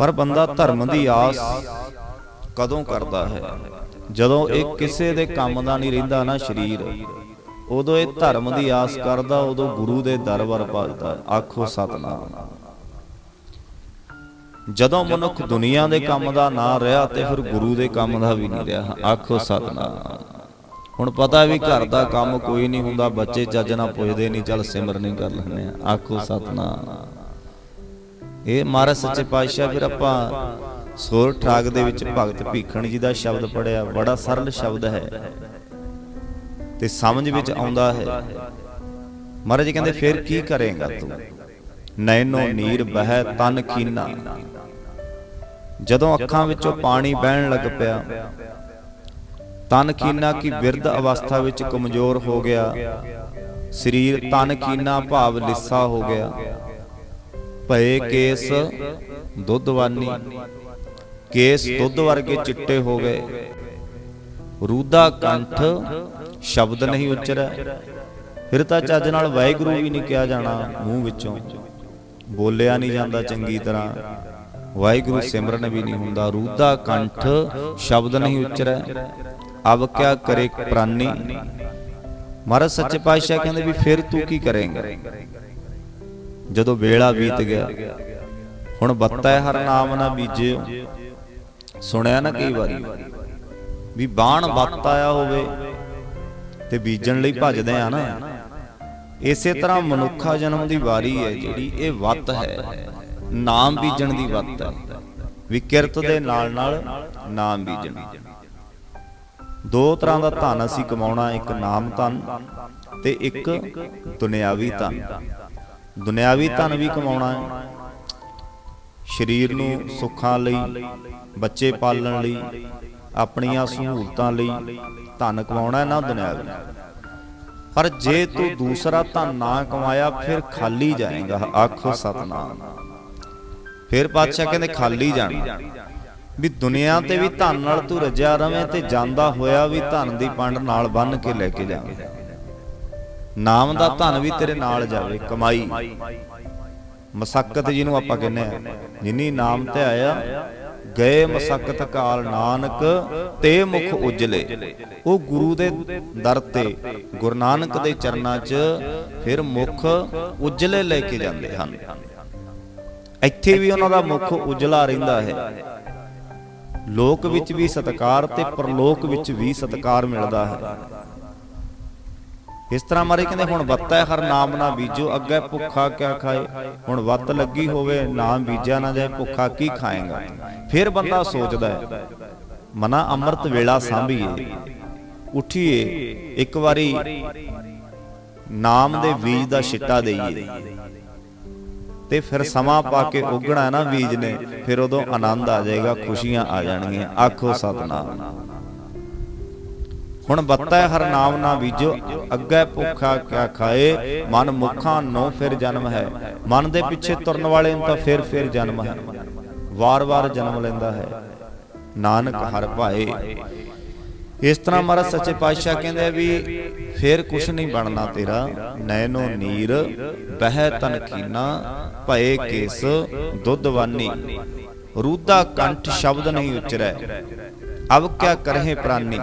ਪਰ ਬੰਦਾ ਧਰਮ ਦੀ ਆਸ ਕਦੋਂ ਕਰਦਾ ਹੈ? ਜਦੋਂ ਇਹ ਕਿਸੇ ਦੇ ਕੰਮ ਦਾ ਨਹੀਂ ਰਹਿੰਦਾ ਨਾ ਸਰੀਰ ਉਦੋਂ ਇਹ ਧਰਮ ਦੀ ਆਸ ਕਰਦਾ ਉਦੋਂ ਗੁਰੂ ਦੇ ਦਰ ਵਰ ਭਜਦਾ ਆਖੋ ਸਤਨਾਮ। ਜਦੋਂ ਮਨੁੱਖ ਦੁਨੀਆ ਦੇ ਕੰਮ ਦਾ ਨਾ ਰਿਹਾ ਤੇ ਫਿਰ ਗੁਰੂ ਦੇ ਕੰਮ ਦਾ ਵੀ ਨਹੀਂ ਰਿਹਾ ਆਖੋ ਸਤਨਾਮ। ਹੁਣ ਪਤਾ ਵੀ ਘਰ ਦਾ ਕੰਮ ਕੋਈ ਨਹੀਂ ਹੁੰਦਾ ਬੱਚੇ ਚੱਜ ਨਾਲ ਪੁੱਛਦੇ ਨਹੀਂ ਚੱਲ ਸਿਮਰਨੀ ਕਰ ਲੈਂਦੇ ਆਖੋ ਸਤਨਾਮ। ਇਹ ਮਹਾਰਾਜ ਸੱਚੇ ਪਾਤਸ਼ਾਹ ਫਿਰ ਆਪਾਂ ਸੋਰ ਠਾਗ ਦੇ ਵਿੱਚ ਭਗਤ ਭੀਖਣ ਜੀ ਦਾ ਸ਼ਬਦ ਪੜਿਆ, ਬੜਾ ਸਰਲ ਸ਼ਬਦ ਹੈ। ਤੇ ਸਮਝ ਵਿੱਚ ਆਉਂਦਾ ਹੈ। ਮਹਾਰਾਜ ਜੀ ਕਹਿੰਦੇ, ਫਿਰ ਕੀ ਕਰੇਗਾ ਤੂੰ? ਨੈਨੋ ਨੀਰ ਬਹਿ ਤਨ ਖੀਨਾ। ਜਦੋਂ ਅੱਖਾਂ ਵਿੱਚੋਂ ਪਾਣੀ ਬਹਿਣ ਲੱਗ ਪਿਆ, ਤਨ ਕੀਨਾ ਕੀ ਬਿਰਧ ਅਵਸਥਾ ਵਿੱਚ ਕਮਜ਼ੋਰ ਹੋ ਗਿਆ। ਸਰੀਰ ਤਨ ਕੀਨਾ ਭਾਵ ਲਿੱਸਾ ਹੋ ਗਿਆ। ਭਏ ਕੇਸ ਦੁੱਧਵਾਨੀ। ਕੇਸ ਦੁੱਧ ਵਰਗੇ ਚਿੱਟੇ ਹੋ ਗਏ ਰੂਦਾ ਕੰਠ ਸ਼ਬਦ ਨਹੀਂ ਉਚਰੈ ਫਿਰ ਤਾਂ ਚੱਜ ਨਾਲ ਵਾਹਿਗੁਰੂ ਵੀ ਨਹੀਂ ਕਿਹਾ ਜਾਣਾ ਮੂੰਹ ਵਿੱਚੋਂ। ਬੋਲਿਆ ਨਹੀਂ ਜਾਂਦਾ ਚੰਗੀ ਤਰ੍ਹਾਂ। ਵਾਹਿਗੁਰੂ ਸਿਮਰਨ ਵੀ ਨਹੀਂ ਹੁੰਦਾ। ਰੂਦਾ ਕੰਠ ਸ਼ਬਦ ਨਹੀਂ ਉਚਰੈ ਅਬ ਕਿਆ ਕਰੇ ਪ੍ਰਾਨੀ। ਮਹਾਰਾਜ ਸੱਚੇ ਪਾਤਸ਼ਾਹ ਕਹਿੰਦੇ ਵੀ ਫਿਰ ਤੂੰ ਕੀ ਕਰੇਂਗਾ? ਜਦੋਂ ਵੇਲਾ ਬੀਤ ਗਿਆ। ਹੁਣ ਬੱਤਾ ਹਰ ਨਾਮ ਨਾ ਬੀਜਿਓ। ਸੁਣਿਆ ਨਾ ਕਈ ਵਾਰੀ। ਵੀ ਬਾਣ ਬੱਤ ਆਇਆ ਹੋਵੇ ਤੇ ਬੀਜਣ ਲਈ ਭੱਜਦੇ ਆ ਨਾ। ਇਸੇ ਤਰ੍ਹਾਂ ਮਨੁੱਖਾ ਜਨਮ ਦੀ ਵਾਰੀ ਹੈ ਜਿਹੜੀ ਇਹ ਵੱਤ ਹੈ। ਨਾਮ ਬੀਜਣ ਦੀ ਵੱਤ ਹੈ। ਵੀ ਕਿਰਤ ਦੇ ਨਾਲ ਨਾਲ ਨਾਮ ਬੀਜਣਾ। ਦੋ ਤਰ੍ਹਾਂ ਦਾ ਧਨ ਅਸੀਂ ਕਮਾਉਣਾ ਇੱਕ ਨਾਮ ਧਨ ਤੇ ਇੱਕ ਦੁਨਿਆਵੀ ਧਨ। ਦੁਨਿਆਵੀ ਧਨ ਵੀ ਕਮਾਉਣਾ ਹੈ। ਸਰੀਰ ਨੂੰ ਸੁੱਖਾਂ ਲਈ ਬੱਚੇ ਪਾਲਣ ਲਈ ਆਪਣੀਆਂ ਸਹੂਲਤਾਂ ਲਈ ਧਨ ਕਮਾਉਣਾ ਨਾ ਦੁਨਿਆਵੀ ਪਰ ਜੇ ਤੂੰ ਦੂਸਰਾ ਧਨ ਨਾ ਕਮਾਇਆ ਫਿਰ ਖਾਲੀ ਜਾਏਗਾ। ਆਖੋ ਸਤਨਾਮ। ਫਿਰ ਪਾਤਸ਼ਾਹ ਕਹਿੰਦੇ ਖਾਲੀ ਜਾਣਾ। ਵੀ ਦੁਨੀਆ ਤੇ ਵੀ ਧਨ ਨਾਲ ਤੂੰ ਰਜਿਆ ਰਵੇਂ ਤੇ ਜਾਂਦਾ ਹੋਇਆ ਵੀ ਧਨ ਦੀ ਪੰਡ ਨਾਲ ਬੰਨ ਕੇ ਲੈ ਕੇ ਜਾਵੇਂ ਨਾਮ ਦਾ ਧਨ ਵੀ ਤੇਰੇ ਨਾਲ ਜਾਵੇ ਕਮਾਈ। ਮਸਕਤ ਜਿਹਨੂੰ ਆਪਾਂ ਕਹਿੰਦੇ ਆ ਜਿਨੀ ਨਾਮ ਤੇ ਆਇਆ ਗਏ ਮਸਕਤ ਕਾਲ ਨਾਨਕ ਤੇ ਮੁਖ ਉਜਲੇ। ਉਹ ਗੁਰੂ ਦੇ ਦਰ ਤੇ ਗੁਰੂ ਨਾਨਕ ਦੇ ਚਰਨਾਂ 'ਚ ਫਿਰ ਮੁਖ ਉਜਲੇ ਲੈ ਕੇ ਜਾਂਦੇ ਹਨ। ਇੱਥੇ ਵੀ ਉਹਨਾਂ ਦਾ ਮੁਖ ਉਜਲਾ ਰਹਿੰਦਾ ਹੈ। ਲੋਕ ਵਿੱਚ ਵੀ ਸਤਕਾਰ ਤੇ ਪਰਲੋਕ ਵਿੱਚ ਵੀ ਸਤਕਾਰ ਮਿਲਦਾ ਹੈ। ਇਸ ਤਰ੍ਹਾਂ ਮਾਰੇ ਕਹਿੰਦੇ, ਹੁਣ ਵੱਤਾ ਹੈ ਹਰ ਨਾਮ ਨਾ ਬੀਜੋ, ਅੱਗੇ ਭੁੱਖਾ ਕਿਆ ਖਾਏ? ਹੁਣ ਵੱਤ ਲੱਗੀ ਹੋਵੇ, ਨਾਮ ਬੀਜਿਆ ਨਾ ਜਾਏ, ਭੁੱਖਾ ਕੀ ਖਾਏਗਾ? ਫਿਰ ਬੰਦਾ ਸੋਚਦਾ ਹੈ, ਮਨਾ ਅੰਮ੍ਰਿਤ ਵੇਲਾ ਸਾਂਭੀਏ, ਉਠੀਏ, ਇੱਕ ਵਾਰੀ ਨਾਮ ਦੇ ਬੀਜ ਦਾ ਛਿੱਟਾ ਦੇਈਏ। ਤੇ ਫਿਰ ਸਮਾਂ ਪਾ ਕੇ ਉਗਣਾ ਨਾ ਬੀਜ ਨੇ, ਫਿਰ ਉਦੋਂ ਆਨੰਦ ਆ ਜਾਏਗਾ, ਖੁਸ਼ੀਆਂ ਆ ਜਾਣਗੀਆਂ, ਆਖੋ ਸਤਨਾਮ। ਹੁਣ ਬੱਤਾ ਹਰ ਨਾਮ ਨਾ ਬੀਜੋ, ਅੱਗੇ ਭੁੱਖਾ ਕਿਆ ਖਾਏ, ਮਨ ਮੁਖਾਂ ਨੋ ਫਿਰ ਜਨਮ ਹੈ। ਮਨ ਦੇ ਪਿੱਛੇ ਤੁਰਨ ਵਾਲੇ ਨੂੰ ਤਾਂ ਫਿਰ ਫਿਰ ਜਨਮ ਹੈ। ਵਾਰ-ਵਾਰ ਜਨਮ ਲੈਂਦਾ ਹੈ। ਨਾਨਕ ਹਰ ਭਾਏ। ਇਸ ਤਰ੍ਹਾਂ ਮਹਾਰਾਜ ਸੱਚੇ ਪਾਤਸ਼ਾਹ ਕਹਿੰਦੇ ਵੀ ਫੇਰ ਕੁਛ ਨਹੀਂ ਬਣਨਾ ਤੇਰਾ ਨੈਨੋ ਨੀਰ, ਬਹਿ ਤਨ ਕੀਨਾ, ਭਏ ਕੇਸ ਦੁੱਧਵਾਨੀ ਰੂਦਾ ਕੰਠ ਸ਼ਬਦ ਨਹੀਂ ਉਚਰੈ। ਅਬ ਕਿਆ ਕਰਹਿ ਪ੍ਰਾਨੀ।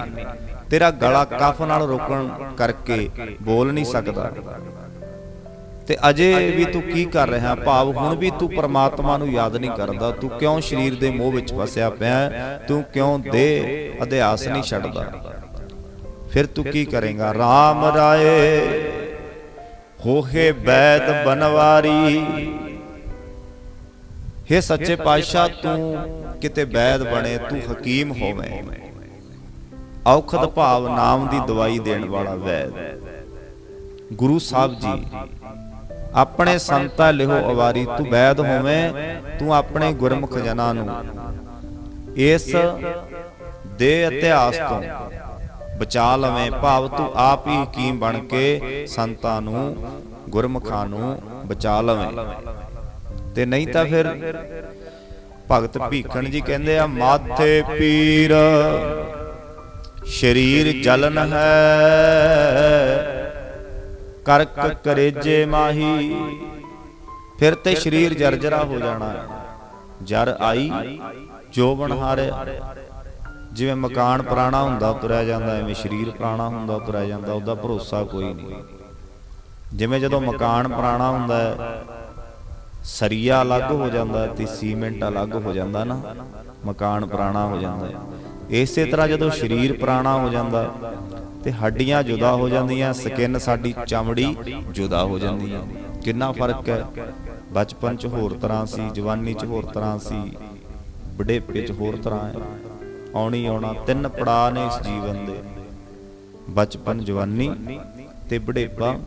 ਤੇਰਾ ਗਲਾ ਕਫ ਨਾਲ ਰੋਕਣ ਕਰਕੇ ਬੋਲ ਨਹੀਂ ਸਕਦਾ। ਤੇ ਅਜੇ ਵੀ ਤੂੰ ਕੀ ਕਰ ਰਿਹਾ ਭਾਵ, ਹੁਣ ਵੀ ਤੂੰ ਪਰਮਾਤਮਾ ਨੂੰ ਯਾਦ ਨਹੀਂ ਕਰਦਾ। ਤੂੰ ਕਿਉਂ ਸਰੀਰ ਦੇ ਮੋਹ ਵਿੱਚ ਫਸਿਆ ਪਿਆ ਤੂੰ ਕਿਉਂ ਦੇ ਅਧਿਆਸ ਨਹੀਂ ਛੱਡਦਾ? ਫਿਰ ਤੂੰ ਕੀ ਕਰੇਗਾ? RAM ਰਾਏ, ਹੋਹੇ ਬੈਦ ਬਨਵਾਰੀ। हे ਸੱਚੇ ਪਾਤਸ਼ਾਹ, ਤੂੰ ਕਿਤੇ ਬੈਦ ਬਣੇ, ਤੂੰ ਹਕੀਮ ਹੋਵੇਂ। ਔਖਦ ਭਾਵ ਨਾਮ ਦੀ ਦਵਾਈ ਦੇਣ ਵਾਲਾ ਵੈਦ। ਗੁਰੂ ਸਾਹਿਬ ਜੀ ਆਪਣੇ ਸੰਤਾ ਲਿਹੋ ਅਵਾਰੀ ਤੂੰ ਵੈਦ ਹੋਵੇਂ ਤੂੰ ਆਪਣੇ ਗੁਰਮੁਖ ਜਨਾਂ ਨੂੰ। ਇਸ ਦੇ ਇਤਿਹਾਸ ਤੋਂ ਬਚਾ ਲਵੇਂ ਭਾਵ ਤੂੰ ਆਪ ਹੀ ਹਕੀਮ ਬਣ ਕੇ ਸੰਤਾਂ ਨੂੰ ਗੁਰਮੁਖਾਂ ਨੂੰ ਬਚਾ ਲਵੇਂ। ਤੇ ਨਹੀਂ ਤਾਂ ਫਿਰ ਭਗਤ ਭੀਖਣ ਜੀ ਕਹਿੰਦੇ ਆ ਮਾਥੇ ਪੀਰ। ਸ਼ਰੀਰ ਜਲਨ ਹੈ। ਕਰਕ ਕਰੇਜੇ ਮਾਹੀ। ਫਿਰ ਤੇ ਸਰੀਰ ਜਰਜਰਾ ਹੋ ਜਾਣਾ ਜਰ ਆਈ, ਜੋ ਹਾਰਿਆ ਜਿਵੇਂ ਮਕਾਨ ਪੁਰਾਣਾ ਹੁੰਦਾ ਤੁਰਿਆ ਜਾਂਦਾ, ਐਵੇਂ ਸਰੀਰ ਪੁਰਾਣਾ ਹੁੰਦਾ ਤੁਰਿਆ ਜਾਂਦਾ, ਉਹਦਾ ਭਰੋਸਾ ਕੋਈ ਨਹੀਂ। ਜਿਵੇਂ ਜਦੋਂ ਮਕਾਨ ਪੁਰਾਣਾ ਹੁੰਦਾ ਹੈ, ਸਰੀਆ ਅਲੱਗ ਹੋ ਜਾਂਦਾ ਤੇ ਸੀਮੈਂਟ ਅਲੱਗ ਹੋ ਜਾਂਦਾ ਨਾ, ਮਕਾਨ ਪੁਰਾਣਾ ਹੋ ਜਾਂਦਾ ਹੈ। ਇਸੇ ਤਰ੍ਹਾਂ ਜਦੋਂ ਸਰੀਰ ਪੁਰਾਣਾ ਹੋ ਜਾਂਦਾ ਤੇ ਹੱਡੀਆਂ ਜੁਦਾ ਹੋ ਜਾਂਦੀਆਂ, ਸਕਿਨ ਸਾਡੀ ਚਮੜੀ ਜੁਦਾ ਹੋ ਜਾਂਦੀ ਹੈ। ਕਿੰਨਾ ਫ਼ਰਕ ਹੈ? ਬਚਪਨ 'ਚ ਹੋਰ ਤਰ੍ਹਾਂ ਸੀ, ਜਵਾਨੀ 'ਚ ਹੋਰ ਤਰ੍ਹਾਂ ਸੀ, ਬੁਢੇਪੇ 'ਚ ਹੋਰ ਤਰ੍ਹਾਂ ਹੈ। ਆਉਣੀ ਆਉਣਾ, ਤਿੰਨ ਪੜਾਅ ਨੇ ਇਸ ਜੀਵਨ ਦੇ। ਬਚਪਨ, ਜਵਾਨੀ ਤੇ ਬੁਢੇਪਾ।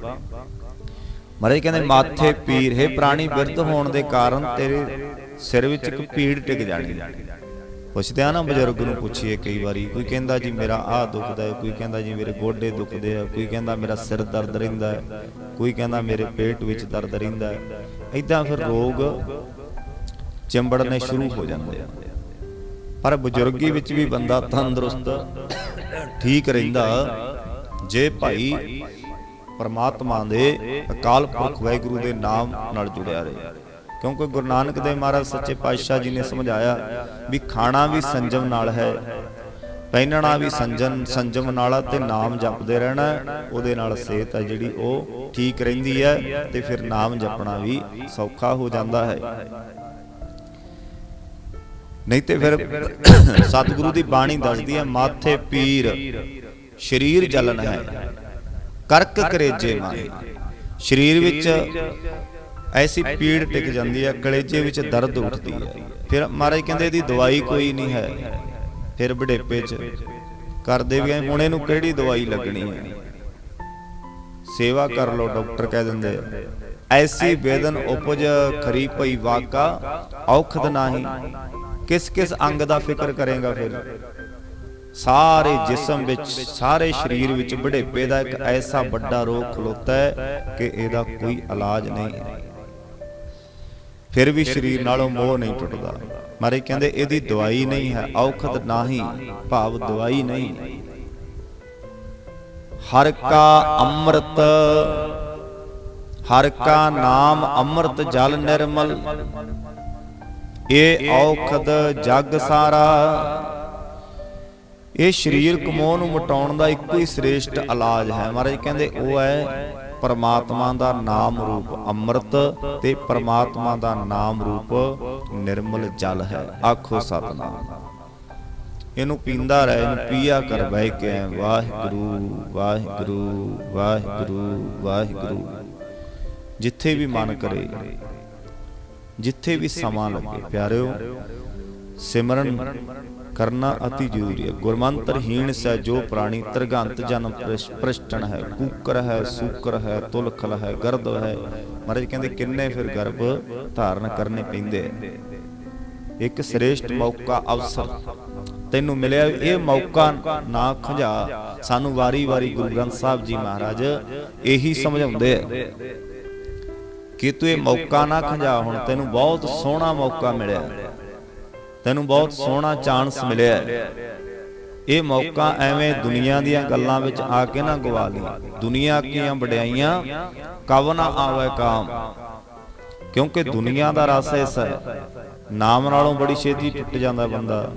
ਮਹਾਰਾਜ ਕਹਿੰਦੇ, ਮਾਥੇ ਪੀਰ, ਹੈ ਪ੍ਰਾਣੀ ਬਿਰਧ ਹੋਣ ਦੇ ਕਾਰਨ ਤੇਰੇ ਸਿਰ ਵਿੱਚ ਇੱਕ ਪੀੜ ਟਿਕ ਜਾਣੀ ਪੁੱਛਦੇ ਆ ਨਾ ਬਜ਼ੁਰਗ ਨੂੰ ਪੁੱਛੀਏ ਕਈ ਵਾਰੀ, ਕੋਈ ਕਹਿੰਦਾ ਜੀ ਮੇਰਾ ਆਹ ਦੁਖਦਾ ਹੈ, ਕੋਈ ਕਹਿੰਦਾ ਜੀ ਮੇਰੇ ਗੋਡੇ ਦੁਖਦੇ ਆ, ਕੋਈ ਕਹਿੰਦਾ ਮੇਰਾ ਸਿਰ ਦਰਦ ਰਹਿੰਦਾ ਹੈ, ਕੋਈ ਕਹਿੰਦਾ ਮੇਰੇ ਪੇਟ ਵਿੱਚ ਦਰਦ ਰਹਿੰਦਾ ਹੈ। ਇਦਾਂ ਫਿਰ ਰੋਗ ਚਿੰਬੜਨੇ ਸ਼ੁਰੂ ਹੋ ਜਾਂਦੇ ਆ। ਪਰ ਬਜ਼ੁਰਗੀ ਵਿੱਚ ਵੀ ਬੰਦਾ ਤੰਦਰੁਸਤ, ਠੀਕ ਰਹਿੰਦਾ। ਜੇ ਭਾਈ ਪਰਮਾਤਮਾ ਦੇ ਅਕਾਲ ਪੁਰਖ ਵਾਹਿਗੁਰੂ ਦੇ ਨਾਮ ਨਾਲ ਜੁੜਿਆ ਰਹੇ। ਕਿਉਂਕਿ ਗੁਰੂ ਨਾਨਕ ਦੇਵ ਮਹਾਰਾਜ ਸੱਚੇ ਪਾਤਸ਼ਾਹ ਜੀ ਨੇ ਸਮਝਾਇਆ ਵੀ ਖਾਣਾ ਵੀ ਸੰਜਮ ਨਾਲ ਹੈ, ਪਹਿਨਣਾ ਵੀ ਸੰਜਮ ਸੰਜਮ ਨਾਲ ਤੇ ਨਾਮ ਜਪਦੇ ਰਹਿਣਾ, ਉਹਦੇ ਨਾਲ ਸਿਹਤ ਹੈ ਜਿਹੜੀ ਉਹ ਠੀਕ ਰਹਿੰਦੀ ਹੈ ਤੇ ਫਿਰ ਨਾਮ ਜਪਣਾ ਵੀ ਸੌਖਾ ਹੋ ਜਾਂਦਾ ਹੈ। ਨਹੀਂ ਤੇ ਫਿਰ ਸਤਿਗੁਰੂ ਦੀ ਬਾਣੀ ਦੱਸਦੀ ਹੈ, ਮਾਥੇ ਪੀਰ, ਸਰੀਰ ਜਲਨ ਹੈ, ਕਰਕ ਕਰੇਜੇ ਮਾਰੇ। ਸਰੀਰ ਵਿੱਚ ਐਸੀ ਪੀੜ ਟਿਕ ਜਾਂਦੀ ਹੈ ਕਲੇਜੇ ਵਿੱਚ ਦਰਦ ਉੱਠਦੀ ਹੈ। ਫਿਰ ਮਹਾਰਾਜ ਕਹਿੰਦੇ, ਇਹਦੀ ਦਵਾਈ ਕੋਈ ਨਹੀਂ ਹੈ। ਫਿਰ ਬੁਢੇਪੇ 'ਚ ਕਰਦੇ ਵੀ ਹੁਣ ਇਹਨੂੰ ਕਿਹੜੀ ਦਵਾਈ ਲੱਗਣੀ ਹੈ? ਸੇਵਾ ਕਰ ਲਓ, ਡਾਕਟਰ ਕਹਿ ਦਿੰਦੇ ਐਸੀ ਵੇਦਨ ਉਪਜ ਖਰੀ ਪਈ ਵਾਕਾ, ਔਖਦ ਨਾਹੀ। ਕਿਸ ਕਿਸ ਅੰਗ ਦਾ ਫਿਕਰ ਕਰੇਗਾ ਫਿਰ? ਸਾਰੇ ਜਿਸਮ ਵਿੱਚ, ਸਾਰੇ ਸਰੀਰ ਵਿੱਚ ਬੁਢੇਪੇ ਦਾ ਇੱਕ ਐਸਾ ਵੱਡਾ ਰੋਗ ਖਲੋਤਾ ਹੈ ਕਿ ਇਹਦਾ ਕੋਈ ਇਲਾਜ ਨਹੀਂ ਫਿਰ ਵੀ ਸਰੀਰ ਨਾਲੋਂ ਮੋਹ ਨਹੀਂ ਟੁੱਟਦਾ। ਮਾਰੇ ਕਹਿੰਦੇ ਇਹਦੀ ਦਵਾਈ ਨਹੀਂ ਹੈ ਔਖਦ ਨਾਹੀ ਭਾਵ ਦਵਾਈ ਨਹੀਂ ਹਰ ਕਾ ਅੰਮ੍ਰਿਤ ਹਰ ਕਾ ਨਾਮ ਅੰਮ੍ਰਿਤ ਜਲ ਨਿਰਮਲ। ਇਹ ਔਖਦ ਜਗ ਸਾਰਾ। ਇਹ ਸਰੀਰ ਕਮੋਹ ਨੂੰ ਮਟਾਉਣ ਦਾ ਇੱਕੋ ਹੀ ਸ੍ਰੇਸ਼ਟ ਇਲਾਜ ਹੈ। ਮਹਾਰਾਜ ਕਹਿੰਦੇ ਉਹ ਹੈ ਪਰਮਾਤਮਾ ਦਾ ਨਾਮ ਰੂਪ ਅੰਮ੍ਰਿਤ ਤੇ ਪਰਮਾਤਮਾ ਦਾ ਨਾਮ ਰੂਪ ਨਿਰਮਲ ਜਲ ਹੈ। ਆਖੋ ਸਤਨਾਮ। ਇਹਨੂੰ ਪੀਂਦਾ ਰਹਿ, ਇਹਨੂੰ ਪੀਆ ਕਰ ਬਹਿ ਕੇ ਵਾਹਿਗੁਰੂ ਵਾਹਿਗੁਰੂ ਵਾਹਿਗੁਰੂ ਵਾਹਿਗੁਰੂ। ਜਿੱਥੇ ਵੀ ਮਨ ਕਰੇ, ਜਿੱਥੇ ਵੀ ਸਮਾਂ ਲੱਗੇ, ਪਿਆਰਿਓ, ਸਿਮਰਨ ਕਰਨਾ ਅਤੀ ਜ਼ਰੂਰੀ ਹੈ। ਗੁਰਮੰਤਰਹੀਣ ਸੈ ਜੋ ਪ੍ਰਾਣੀ, ਤਰਗੰਤ ਜਨਮ ਪ੍ਰਿਸ਼- ਹੈ। ਕੂਕਰ ਹੈ, ਸੂਕਰ ਹੈ, ਤੁਲਖਲ ਹੈ, ਗਰਦ ਹੈ। ਮਹਾਰਾਜ ਕਹਿੰਦੇ, ਕਿੰਨੇ ਫਿਰ ਗਰਭ ਧਾਰਨ ਕਰਨੇ ਪੈਂਦੇ ਇੱਕ ਸ੍ਰੇਸ਼ਟ ਮੌਕਾ ਅਵਸਰ। ਤੈਨੂੰ ਮਿਲਿਆ ਇਹ ਮੌਕਾ ਨਾ ਖੰਝਾ। ਸਾਨੂੰ ਵਾਰੀ-ਵਾਰੀ ਗੁਰੂ ਗ੍ਰੰਥ ਸਾਹਿਬ ਜੀ ਮਹਾਰਾਜ ਇਹੀ ਸਮਝਾਉਂਦੇ ਆ ਕਿ ਤੂੰ ਇਹ ਮੌਕਾ ਨਾ ਖੰਝਾ। ਹੁਣ ਤੈਨੂੰ ਬਹੁਤ ਸੋਹਣਾ ਮੌਕਾ ਮਿਲਿਆ। ਤੈਨੂੰ ਬਹੁਤ ਸੋਹਣਾ ਚਾਂਸ ਮਿਲਿਆ ਇਹ ਮੌਕਾ ਐਵੇਂ ਦੁਨੀਆ ਦੀਆਂ ਗੱਲਾਂ ਵਿੱਚ ਆ ਕੇ ਨਾ ਗਵਾ ਲਈ। ਦੁਨੀਆ ਕੀਆਂ ਵਡਿਆਈਆਂ ਕਵ ਨਾ ਆਵੇ ਕਾਮ। ਕਿਉਂਕਿ ਦੁਨੀਆ ਦਾ ਰਸ ਐਸਾ ਹੈ। ਨਾਮ ਨਾਲੋਂ ਬੜੀ ਛੇਤੀ ਟੁੱਟ ਜਾਂਦਾ ਬੰਦਾ।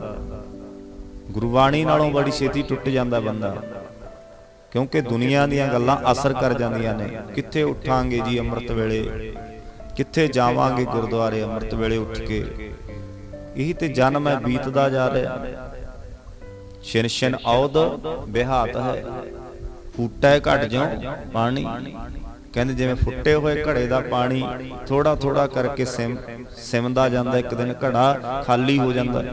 ਗੁਰਬਾਣੀ ਨਾਲੋਂ ਬੜੀ ਛੇਤੀ ਟੁੱਟ ਜਾਂਦਾ ਬੰਦਾ। ਕਿਉਂਕਿ ਦੁਨੀਆ ਦੀਆਂ ਗੱਲਾਂ ਅਸਰ ਕਰ ਜਾਂਦੀਆਂ ਨੇ। ਕਿੱਥੇ ਉੱਠਾਂਗੇ ਜੀ ਅੰਮ੍ਰਿਤ ਵੇਲੇ? ਕਿੱਥੇ ਜਾਵਾਂਗੇ ਗੁਰਦੁਆਰੇ ਅੰਮ੍ਰਿਤ ਵੇਲੇ ਉੱਠ ਕੇ? ਇਹੀ ਤੇ ਜਨਮ ਹੈ ਬੀਤਦਾ ਜਾ ਰਿਹਾ। ਛਿਨ ਛਿਨ ਔਦ ਬਿਹਾਤ ਹੈ। ਫੂਟੈ ਘਟ ਜਿਉ ਪਾਣੀ। ਕਹਿੰਦੇ ਜਿਵੇਂ ਫੁੱਟੇ ਹੋਏ ਘੜੇ ਦਾ ਪਾਣੀ ਥੋੜਾ ਥੋੜਾ ਕਰਕੇ ਸਿਮ, ਸਿਮਦਾ ਜਾਂਦਾ, ਇੱਕ ਦਿਨ ਘੜਾ ਖਾਲੀ ਹੋ ਜਾਂਦਾ।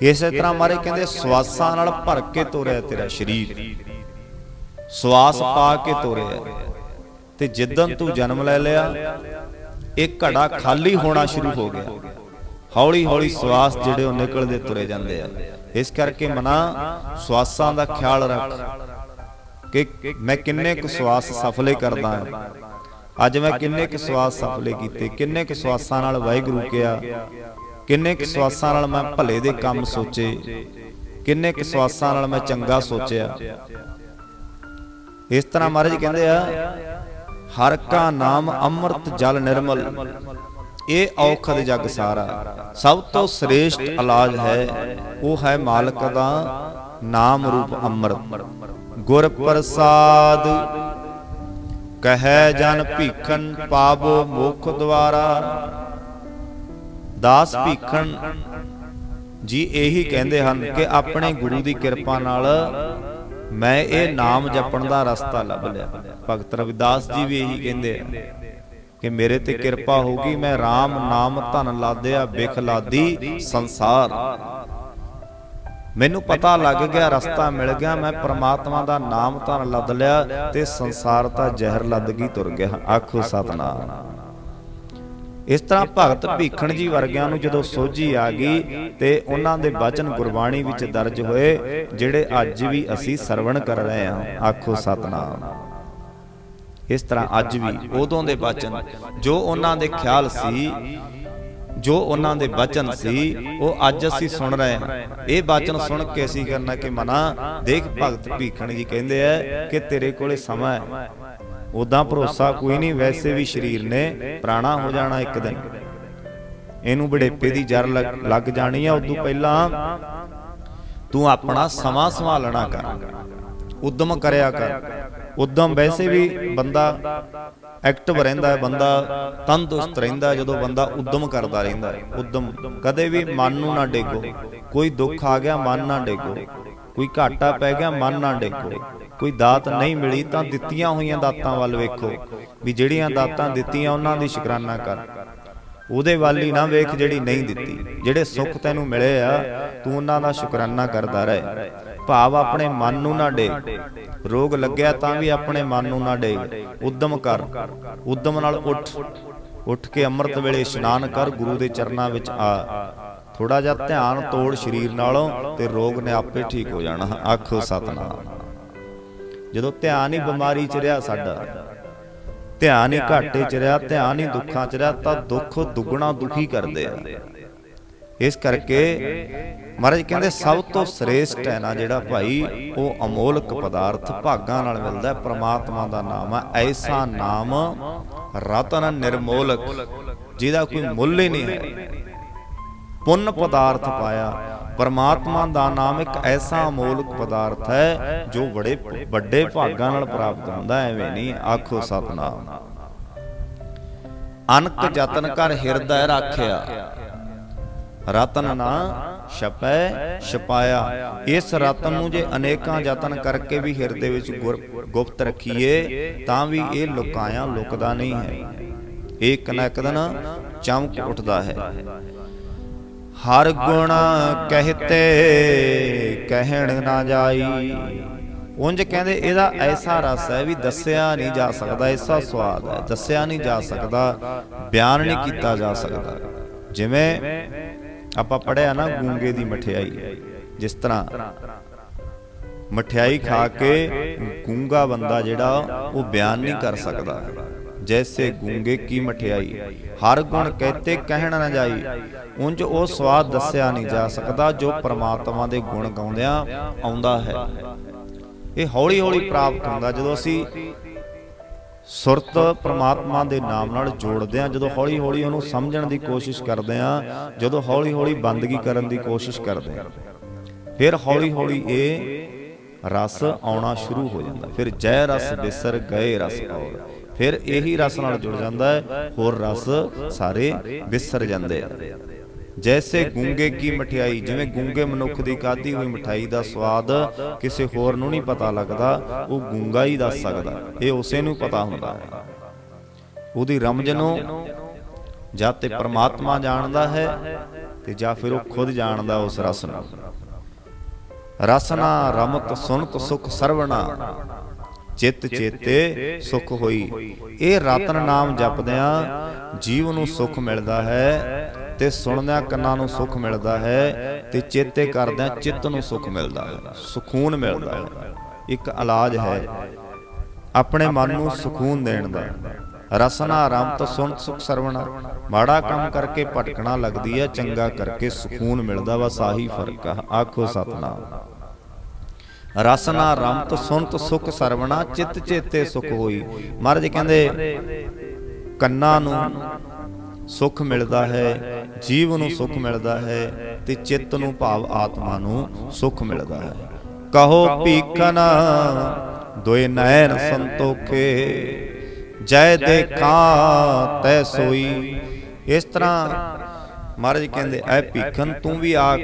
ਇਸੇ ਤਰ੍ਹਾਂ ਮਾਰੇ ਕਹਿੰਦੇ ਸਵਾਸਾਂ ਨਾਲ ਭਰ ਕੇ ਤੋਰਿਆ ਤੇਰਾ ਸਰੀਰ। ਸਵਾਸ ਪਾ ਕੇ ਤੋਰਿਆ। ਤੇ ਜਿੱਦਨ ਤੂੰ ਜਨਮ ਲੈ ਲਿਆ, ਇਹ ਘੜਾ ਖਾਲੀ ਹੋਣਾ ਸ਼ੁਰੂ ਹੋ ਗਿਆ। ਹੌਲੀ ਹੌਲੀ ਸਵਾਸ ਜਿਹੜੇ ਉਹ ਨਿਕਲਦੇ ਤੁਰੇ ਜਾਂਦੇ ਆ। ਇਸ ਕਰਕੇ ਮਨਾ ਸਵਾਸਾਂ ਦਾ ਖਿਆਲ ਰੱਖ ਕਿ ਮੈਂ ਕਿੰਨੇ ਕੁ ਸਵਾਸ ਸਫਲੇ ਕਰਦਾ ਹਾਂ। ਅੱਜ ਮੈਂ ਕਿੰਨੇ ਕੁ ਸਵਾਸ ਸਫਲੇ ਕੀਤੇ, ਕਿੰਨੇ ਕੁ ਸਵਾਸਾਂ ਨਾਲ ਵਾਹਿਗੁਰੂ ਕਿਹਾ, ਕਿੰਨੇ ਕੁ ਸਵਾਸਾਂ ਨਾਲ ਮੈਂ ਭਲੇ ਦੇ ਕੰਮ ਸੋਚੇ, ਕਿੰਨੇ ਕੁ ਸਵਾਸਾਂ ਨਾਲ ਮੈਂ ਚੰਗਾ ਸੋਚਿਆ। ਇਸ ਤਰ੍ਹਾਂ ਮਹਾਰਾਜ ਕਹਿੰਦੇ ਆ, ਹਰ ਕਾ ਨਾਮ ਅੰਮ੍ਰਿਤ ਜਲ ਨਿਰਮਲ। ਇਹ ਔਖਦ ਜਗ ਸਾਰਾ। ਸਭ ਤੋਂ ਸ੍ਰੇਸ਼ਟ ਇਲਾਜ ਹੈ, ਉਹ ਹੈ ਮਾਲਕ ਦਾ ਨਾਮ ਰੂਪ ਅੰਮ੍ਰਿਤ। ਗੁਰ ਪ੍ਰਸਾਦ, ਕਹੈ ਜਨ ਭੀਖਨ ਪਾਵੋ ਮੁਖ ਦਵਾਰਾ ਦਾਸ ਭੀਖਣ, ਜੀ ਇਹੀ ਕਹਿੰਦੇ ਹਨ ਕਿ ਆਪਣੇ ਗੁਰੂ ਦੀ ਕਿਰਪਾ ਨਾਲ ਮੈਂ ਇਹ ਨਾਮ ਜਪਣ ਦਾ ਰਸਤਾ ਲੱਭ ਲਿਆ। ਭਗਤ ਰਵਿਦਾਸ ਜੀ ਵੀ ਇਹੀ ਕਹਿੰਦੇ ਆ। ਕਿ ਮੇਰੇ ਤੇ ਕਿਰਪਾ ਹੋਗੀ ਮੈਂ RAM ਨਾਮ ਧਨ ਲਾਦਿਆ ਬਿਖ ਲਾਦੀ ਸੰਸਾਰ। ਮੈਨੂੰ ਪਤਾ ਲੱਗ ਗਿਆ ਰਸਤਾ ਮਿਲ ਗਿਆ ਮੈਂ ਪ੍ਰਮਾਤਮਾ ਦਾ ਨਾਮ ਧਨ ਲੱਦ ਲਿਆ ਤੇ ਸੰਸਾਰ ਤਾਂ ਜ਼ਹਿਰ ਲੱਦ ਗਈ ਤੁਰ ਗਿਆ। ਆਖੋ ਸਤਨਾਮ। ਇਸ ਤਰ੍ਹਾਂ ਭਗਤ ਭੀਖਣ ਜੀ ਵਰਗਿਆਂ ਨੂੰ ਜਦੋਂ ਸੋਝੀ ਆ ਗਈ ਤੇ ਉਹਨਾਂ ਦੇ ਬਚਨ ਗੁਰਬਾਣੀ ਵਿੱਚ ਦਰਜ ਹੋਏ ਜਿਹੜੇ ਅੱਜ ਵੀ ਅਸੀਂ ਸਰਵਣ ਕਰ ਰਹੇ ਹਾਂ। ਆਖੋ ਸਤਨਾਮ। ਇਸ ਤਰ੍ਹਾਂ ਅੱਜ ਵੀ ਉਦੋਂ ਦੇ ਬਚਨ ਜੋ ਉਹਨਾਂ ਦੇ ਖਿਆਲ ਸੀ ਜੋ ਉਹਨਾਂ ਦੇ ਬਚਨ ਸੀ ਉਹ ਅੱਜ ਅਸੀਂ ਸੁਣ ਰਹੇ ਹਾਂ। ਇਹ ਬਚਨ ਸੁਣ ਕੇ ਅਸੀਂ ਕਰਨਾ ਕਿ ਮਨਾ ਦੇਖ ਭਗਤ ਭੀਖਣ ਜੀ ਕਹਿੰਦੇ ਆ ਕਿ ਤੇਰੇ ਕੋਲੇ ਸਮਾਂ ਹੈ। ਉਦਾਂ ਭਰੋਸਾ ਕੋਈ ਨਹੀਂ ਵੈਸੇ ਵੀ ਸਰੀਰ ਨੇ ਪ੍ਰਾਣਾ ਹੋ ਜਾਣਾ ਇੱਕ ਦਿਨ। ਇਹਨੂੰ ਬੜੇਪੇ ਦੀ ਜਰ ਲੱਗ- ਜਾਣੀ ਆ ਉਦੋਂ ਪਹਿਲਾਂ ਤੂੰ ਆਪਣਾ ਸਮਾਂ ਸੰਭਾਲਣਾ ਕਰ। ਉਦਮ ਕਰਿਆ ਕਰ। ਉਦਮ ਵੈਸੇ ਵੀ ਬੰਦਾ ਐਕਟਿਵ ਰਹਿੰਦਾ ਹੈ ਬੰਦਾ ਤੰਦਰੁਸਤ ਰਹਿੰਦਾ ਜਦੋਂ ਬੰਦਾ ਉਦਮ ਕਰਦਾ ਰਹਿੰਦਾ ਹੈ ਉਦਮ ਕਦੇ ਵੀ ਮਨ ਨੂੰ ਨਾ ਡੇਗੋ ਕੋਈ ਦੁੱਖ ਆ ਗਿਆ ਮਨ ਨਾ ਡੇਗੋ ਕੋਈ ਘਾਟਾ ਪੈ ਗਿਆ ਮਨ ਨਾ ਡੇਗੋ ਕੋਈ ਦਾਤ ਨਹੀਂ ਮਿਲੀ ਤਾਂ ਦਿੱਤੀਆਂ ਹੋਈਆਂ ਦਾਤਾਂ ਵੱਲ ਵੇਖੋ ਵੀ ਜਿਹੜੀਆਂ ਦਾਤਾਂ ਦਿੱਤੀਆਂ ਉਹਨਾਂ ਦੀ ਸ਼ੁਕਰਾਨਾ ਕਰ ਉਹਦੇ ਵੱਲ ਹੀ ਨਾ ਵੇਖ ਜਿਹੜੀ ਨਹੀਂ ਦਿੱਤੀ ਜਿਹੜੇ ਸੁੱਖ ਤੈਨੂੰ ਮਿਲੇ ਆ ਤੂੰ ਉਹਨਾਂ ਦਾ ਸ਼ੁਕਰਾਨਾ ਕਰਦਾ ਰਹਿ। ਭਾਵ ਆਪਣੇ ਮਨ ਨੂੰ ਨਾ ਡੇ। ਰੋਗ ਲੱਗਿਆ ਤਾਂ ਵੀ ਆਪਣੇ ਮਨ ਨੂੰ ਨਾ ਡੇ। ਉਦਮ ਕਰ। ਉਦਮ ਨਾਲ ਉੱਠ। ਉੱਠ ਕੇ ਅੰਮ੍ਰਿਤ ਵੇਲੇ ਇਸ਼ਨਾਨ ਕਰ, ਗੁਰੂ ਦੇ ਚਰਨਾਂ ਵਿੱਚ ਆ। ਥੋੜਾ ਜਿਹਾ ਧਿਆਨ ਤੋੜ ਸਰੀਰ ਨਾਲੋਂ ਤੇ ਰੋਗ ਨੇ ਆਪੇ ਠੀਕ ਹੋ ਜਾਣਾ। ਆਖੋ ਸਤਨਾਮ। ਜਦੋਂ ਧਿਆਨ ਹੀ ਬਿਮਾਰੀ ਚ ਰਿਹਾ ਸਾਡਾ, ਧਿਆਨ ਹੀ ਘਾਟੇ ਚ ਰਿਹਾ, ਧਿਆਨ ਹੀ ਦੁੱਖਾਂ ਚ ਰਿਹਾ, ਤਾਂ ਦੁੱਖ ਦੁੱਗਣਾ ਦੁਖੀ ਕਰਦੇ ਆ। ਇਸ ਕਰਕੇ ਮਹਾਰਾਜ ਕਹਿੰਦੇ ਸਭ ਤੋਂ ਸ੍ਰੇਸ਼ਟ ਹੈ ਨਾ ਜਿਹੜਾ ਭਾਈ ਉਹ ਅਮੋਲਕ ਪਦਾਰਥ ਭਾਗਾਂ ਨਾਲ ਮਿਲਦਾ ਹੈ, ਪ੍ਰਮਾਤਮਾ ਦਾ ਨਾਮ ਹੈ ਐਸਾ ਨਾਮ ਰਤਨ ਨਿਰਮੋਲਕ ਜਿਹਦਾ ਕੋਈ ਮੁੱਲ ਹੀ ਨਹੀਂ ਹੈ ਪੁੰਨ ਪਦਾਰਥ ਪਾਇਆ। ਪਰਮਾਤਮਾ ਦਾ ਨਾਮ ਇੱਕ ਐਸਾ ਅਮੋਲਕ ਪਦਾਰਥ ਹੈ ਜੋ ਬੜੇ ਵੱਡੇ ਭਾਗਾਂ ਨਾਲ ਪ੍ਰਾਪਤ ਹੁੰਦਾ ਐਵੇਂ ਨਹੀਂ ਆਖੋ ਸਤਨਾਮ। ਅਨਕ ਯਤਨ ਕਰ ਹਿਰਦੈ ਰਾਖਿਆ। ਰਤਨ ਨਾ ਛਪੈ, ਛਪਾਇਆ। ਇਸ ਰਤਨ ਨੂੰ ਜੇ ਅਨੇਕਾਂ ਯਤਨ ਕਰਕੇ ਵੀ ਹਿਰਦੇ ਵਿੱਚ ਗੁਪਤ ਰੱਖੀਏ, ਤਾਂ ਵੀ ਇਹ ਲੁਕਾਇਆ ਲੁਕਦਾ ਨਹੀਂ ਹੈ। ਇੱਕ ਨਾ ਇੱਕ ਦਿਨ ਚਮਕ ਉੱਠਦਾ ਹੈ। ਹਰ ਗੁਣ ਕਹਤੇ ਕਹਿਣ ਨਾ ਜਾਈ। ਉਂਝ ਕਹਿੰਦੇ ਇਹਦਾ ਐਸਾ ਰਸ ਹੈ ਵੀ ਦੱਸਿਆ ਨਹੀਂ ਜਾ ਸਕਦਾ, ਐਸਾ ਸਵਾਦ ਹੈ। ਦੱਸਿਆ ਨਹੀਂ ਜਾ ਸਕਦਾ, ਬਿਆਨ ਨਹੀਂ ਕੀਤਾ ਜਾ ਸਕਦਾ। ਜਿਵੇਂ ਆਪਾਂ ਪੜਿਆ ਨਾ ਗੂੰਗੇ ਦੀ ਮਠਿਆਈ ਜਿਸ ਤਰ੍ਹਾਂ ਮਠਿਆਈ ਖਾ ਕੇ ਗੂੰਗਾ ਬੰਦਾ ਜਿਹੜਾ ਉਹ ਬਿਆਨ ਨਹੀਂ ਕਰ ਸਕਦਾ। ਜੈਸੇ ਗੂੰਗੇ ਕੀ ਮਠਿਆਈ। ਹਰ ਗੁਣ ਕਹਤੇ ਕਹਿਣ ਨਾ ਜਾਈ। ਉਂਝ ਉਹ ਸਵਾਦ ਦੱਸਿਆ ਨਹੀਂ ਜਾ ਸਕਦਾ ਜੋ ਪ੍ਰਮਾਤਮਾ ਦੇ ਗੁਣ ਗਾਉਂਦਿਆਂ ਆਉਂਦਾ ਹੈ। ਇਹ ਹੌਲੀ ਹੌਲੀ ਪ੍ਰਾਪਤ ਹੁੰਦਾ। ਜਦੋਂ ਅਸੀਂ ਸੁਰਤ ਪ੍ਰਮਾਤਮਾ ਦੇ ਨਾਮ ਨਾਲ ਜੋੜਦੇ ਆ ਜਦੋਂ ਹੌਲੀ ਹੌਲੀ ਉਹਨੂੰ ਸਮਝਣ ਦੀ ਕੋਸ਼ਿਸ਼ ਕਰਦੇ ਆ ਜਦੋਂ ਹੌਲੀ ਹੌਲੀ ਬੰਦਗੀ ਕਰਨ ਦੀ ਕੋਸ਼ਿਸ਼ ਕਰਦੇ ਆ ਫਿਰ ਹੌਲੀ ਹੌਲੀ ਇਹ ਰਸ ਆਉਣਾ ਸ਼ੁਰੂ ਹੋ ਜਾਂਦਾ ਫਿਰ ਜੈ ਰਸ ਬਿਸਰ ਗਏ ਰਸ ਔਰ, ਫਿਰ ਇਹੀ ਰਸ ਨਾਲ ਜੁੜ ਜਾਂਦਾ ਹੈ, ਹੋਰ ਰਸ ਸਾਰੇ ਵਿਸਰ ਜਾਂਦੇ ਆ। ਜੈਸੇ ਗੂੰਗੇ ਕੀ ਮਠਿਆਈ ਜਿਵੇਂ ਗੂੰਗੇ ਮਨੁੱਖ ਦੀ ਖਾਧੀ ਹੋਈ ਮਠਾਈ ਦਾ ਸਵਾਦ ਕਿਸੇ ਹੋਰ ਨੂੰ ਨਹੀਂ ਪਤਾ ਲੱਗਦਾ ਉਹ ਗੂੰਗਾ ਹੀ ਦੱਸ ਸਕਦਾ ਇਹ ਉਸੇ ਨੂੰ ਪਤਾ ਹੁੰਦਾ ਹੈ। ਉਹਦੀ ਰਮਜ ਨੂੰ ਜਾਂ ਤੇ ਪ੍ਰਮਾਤਮਾ ਜਾਣਦਾ ਹੈ ਤੇ ਜਾਂ ਫਿਰ ਉਹ ਖੁਦ ਜਾਣਦਾ ਉਸ ਰਸ ਨੂੰ ਰਸਨਾ ਰਮਤ ਸੁਨਤ ਸੁਖ ਸਰਵਣਾ। ਚਿੱਤ ਚੇਤੇ ਸੁਖ ਹੋਈ। ਇਹ ਰਤਨ ਨਾਮ ਜਪਦਿਆਂ ਜੀਵ ਨੂੰ ਸੁਖ ਮਿਲਦਾ ਹੈ। ਤੇ ਸੁਣਦਿਆਂ ਕੰਨਾਂ ਨੂੰ ਸੁਖ ਮਿਲਦਾ ਹੈ ਤੇ ਚੇਤੇ ਕਰਦਿਆਂ ਚਿੱਤ ਨੂੰ ਸੁਖ ਮਿਲਦਾ ਹੈ, ਸਕੂਨ ਮਿਲਦਾ ਹੈ। ਇੱਕ ਇਲਾਜ ਹੈ ਆਪਣੇ ਮਨ ਨੂੰ ਸਕੂਨ ਦੇਣ ਦਾ। ਰਸਨਾ ਰਮਤ ਸੁਣਤ ਸੁਖ ਸਰਵਣਾ, ਮਾੜਾ ਕੰਮ ਕਰਕੇ ਭਟਕਣਾ ਲੱਗਦੀ ਹੈ, ਚੰਗਾ ਕਰਕੇ ਸਕੂਨ ਮਿਲਦਾ ਬਸ ਆਹੀ ਫ਼ਰਕ ਆ। ਆਖੋ ਸਤਨਾਮ। ਰਸਨਾ ਰਮਤ ਸੁਨਤ ਸੁਖ ਸਰਵਣਾ, ਚਿੱਤ ਚੇਤੇ ਸੁਖ ਹੋਈ। ਮਹਾਰਾਜ ਕਹਿੰਦੇ, ਕੰਨਾਂ ਨੂੰ ਸੁੱਖ ਮਿਲਦਾ ਹੈ ਜੀਵ ਨੂੰ ਸੁੱਖ ਮਿਲਦਾ ਹੈ ਤੇ ਚਿੱਤ ਨੂੰ ਭਾਵ ਆਤਮਾ ਨੂੰ ਸੁੱਖ ਮਿਲਦਾ ਹੈ। ਕਹੋ ਭੀਖਨ ਦੋਏ ਨੈਣ ਸੰਤੋਖੇ, ਜੈ ਦੇਖਾਂ ਤੈ ਸੋਈ। ਇਸ ਤਰ੍ਹਾਂ ਮਹਾਰਾਜ ਕਹਿੰਦੇ, ਐ ਭੀਖਨ ਤੂੰ ਵੀ ਆ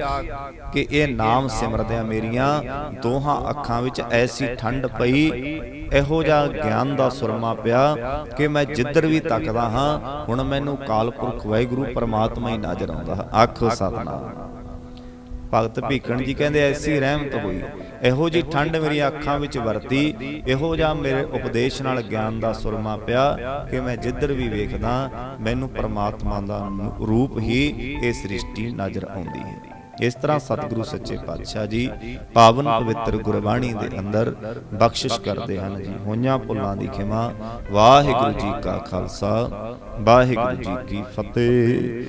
ਕਿ ਇਹ ਨਾਮ ਸਿਮਰਦਿਆਂ ਮੇਰੀਆਂ ਦੋਹਾਂ ਅੱਖਾਂ ਵਿੱਚ ਐਸੀ ਠੰਡ ਪਈ, ਇਹੋ ਜਿਹਾ ਗਿਆਨ ਦਾ ਸੁਰਮਾ ਪਿਆ ਕਿ ਮੈਂ ਜਿੱਧਰ ਵੀ ਤੱਕਦਾ ਹਾਂ, ਹੁਣ ਮੈਨੂੰ ਕਾਲਪੁਰਖ ਵਾਹਿਗੁਰੂ ਪਰਮਾਤਮਾ ਹੀ ਨਜ਼ਰ ਆਉਂਦਾ ਆਖੋ ਸਤਨਾਮ ਭਗਤ ਭੀਖਣ ਜੀ ਕਹਿੰਦੇ, ਐਸੀ ਰਹਿਮਤ ਹੋਈ ਇਹੋ ਜੀ ਠੰਡ ਮੇਰੀਆਂ ਅੱਖਾਂ ਵਿੱਚ ਵਰਤੀ ਇਹੋ ਜਿਹਾ ਮੇਰੇ ਉਪਦੇਸ਼ ਨਾਲ ਗਿਆਨ ਦਾ ਸੁਰਮਾ ਪਿਆ ਕਿ ਮੈਂ ਜਿੱਧਰ ਵੀ ਵੇਖਦਾ ਮੈਨੂੰ ਪਰਮਾਤਮਾ ਦਾ ਰੂਪ ਹੀ ਇਹ ਸ੍ਰਿਸ਼ਟੀ ਨਜ਼ਰ ਆਉਂਦੀ ਹੈ। ਇਸ ਤਰ੍ਹਾਂ ਸਤਿਗੁਰੂ ਸੱਚੇ ਪਾਤਸ਼ਾਹ ਜੀ ਪਾਵਨ ਪਵਿੱਤਰ ਗੁਰਬਾਣੀ ਦੇ ਅੰਦਰ ਬਖਸ਼ਿਸ਼ ਕਰਦੇ ਹਨ ਜੀ। ਹੋਈਆਂ ਭੁੱਲਾਂ ਦੀ ਖਿਮਾ। ਵਾਹਿਗੁਰੂ ਜੀ ਕਾ ਖਾਲਸਾ। ਵਾਹਿਗੁਰੂ ਜੀ ਕੀ ਫਤਿਹ।